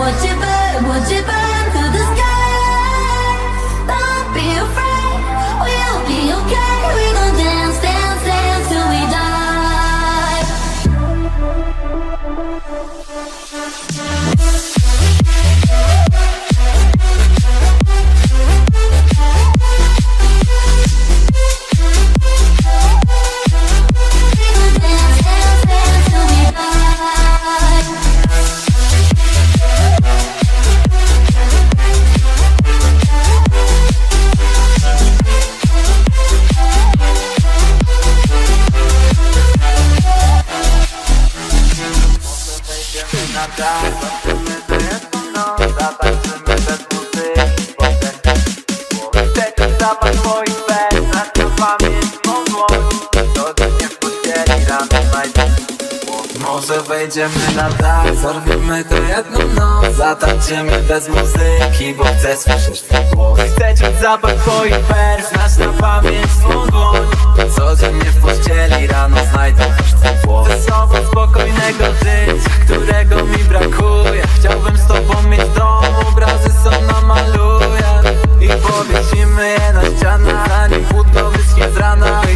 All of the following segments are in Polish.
what you bet, what you bet. Idziemy na dach, zobaczymy to jest noc bez muzyki, To, może wejdziemy na dach, zorwimy to jedną noc Zatańczymy bez muzyki, bo chcę słyszeć twój głos. Chcę czuć zapach twoich pers, nasz na pamięć swą dłoń Ciana, zanim płótno wyschnie z rana.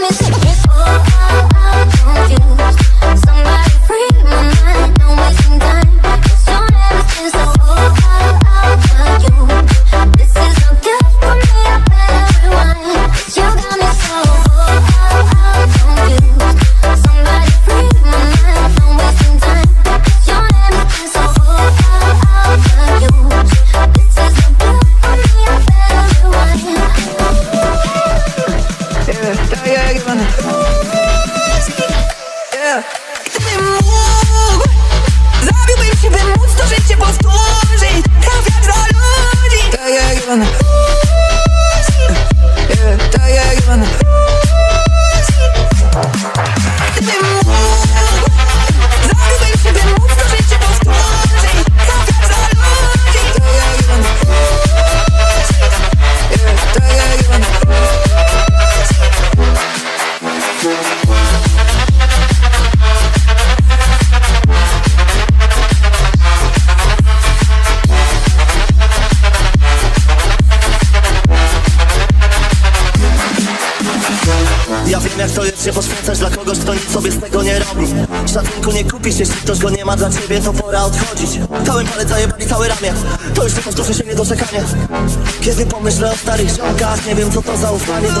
promise Gdybym mógł, zabiłbym się, by móc to życie powtórzyć Trafiać do ludzi. Tak jak Iwana Tak jak Iwana się poświęcać dla kogoś, kto nic sobie z tego nie robi. Szacunku nie kupisz, jeśli ktoś go nie ma dla ciebie, to pora odchodzić. Cały palec zajebali całe ramię, to już nie powtórzy się niedoczekanie. Kiedy pomyślę o starych ziomkach, nie wiem co to za ufanie do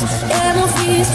sens Nie mów nic,